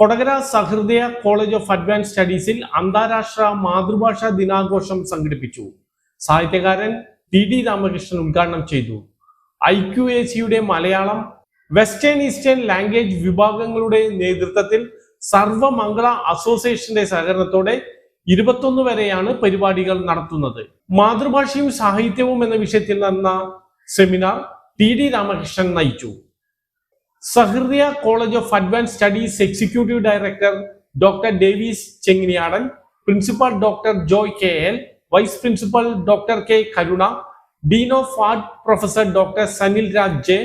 Kodakara Sahrudaya college of advance സ്റ്റഡീസിൽ അന്താരാഷ്ട്ര മാതൃഭാഷാ ദിനാഘോഷം സംഘടിപ്പിച്ചു. സാഹിത്യകാരൻ ടി ഡി രാമകൃഷ്ണൻ ഉദ്ഘാടനം ചെയ്തു. ഐ ക്യു എ സിയുടെ മലയാളം വെസ്റ്റേൺ ഈസ്റ്റേൺ ലാംഗ്വേജ് വിഭാഗങ്ങളുടെ നേതൃത്വത്തിൽ സർവമംഗള അസോസിയേഷന്റെ സഹകരണത്തോടെ ഇരുപത്തൊന്ന് വരെയാണ് പരിപാടികൾ നടത്തുന്നത്. മാതൃഭാഷയും സാഹിത്യവും എന്ന വിഷയത്തിൽ നടന്ന സെമിനാർ ടി ഡി രാമകൃഷ്ണൻ നയിച്ചു. Sahrudaya college of advanced studies executive director doctor Davis Chenginiyadan principal doctor Joy K L vice principal doctor K Karuna dean of art professor doctor Sanil Raj J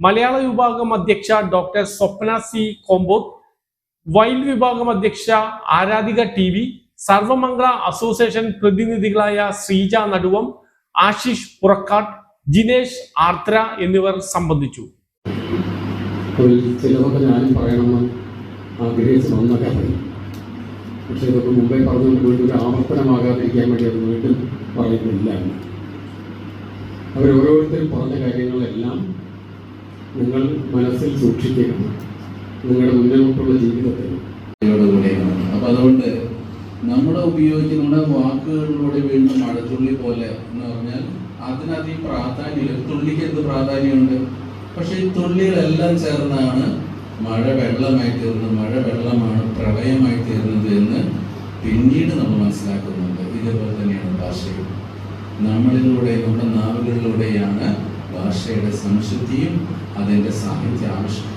Malayala വിഭാഗം അധ്യക്ഷ doctor Swapna C കോമ്പോത്ത് വൈൽഡ് വിഭാഗം അധ്യക്ഷ Aradhika T V Sarvamangala association പ്രതിനിധികളായ Sreeja Naduvam Ashish Purakkatt Jinesh Arthra എന്നിവർ സംബന്ധിച്ചു. അതിൽ ചിലതൊക്കെ ഞാനും പറയണമെന്ന് ആഗ്രഹിച്ച് വന്നൊക്കെ പറയും പക്ഷേ ഇതൊക്കെ മുമ്പേ പറഞ്ഞുകൊണ്ട് വീണ്ടും ഒരു ആവർത്തനമാകാതിരിക്കാൻ വേണ്ടി അത് വീണ്ടും പറയുന്നില്ല. അവരോരോരുത്തരും പറഞ്ഞ കാര്യങ്ങളെല്ലാം നിങ്ങൾ മനസ്സിൽ സൂക്ഷിക്കണം. നിങ്ങളുടെ മുന്നോട്ടുള്ള ജീവിതത്തിൽ. അപ്പൊ അതുകൊണ്ട് നമ്മുടെ ഉപയോഗിച്ച് നമ്മുടെ വാക്കുകളിലൂടെ വീണ്ടും മഴത്തുള്ളി പോലെ എന്ന് പറഞ്ഞാൽ അതിനധികം പ്രാധാന്യം തുള്ളിക്ക് എന്ത് പ്രാധാന്യമുണ്ട്? പക്ഷെ ഈ തുള്ളികളെല്ലാം ചേർന്നാണ് മഴ വെള്ളമായി തീർന്നത് മഴ വെള്ളമാണ് പ്രളയമായി തീർന്നത് എന്ന് പിന്നീട് നമ്മൾ മനസ്സിലാക്കുന്നുണ്ട്. ഇതേപോലെ തന്നെയാണ് ഭാഷയും. നമ്മളിലൂടെ നമ്മുടെ നാവുകളിലൂടെയാണ് ഭാഷയുടെ സംശുദ്ധിയും അതിന്റെ സാഹിത്യ വെളിപ്പെടുന്നത്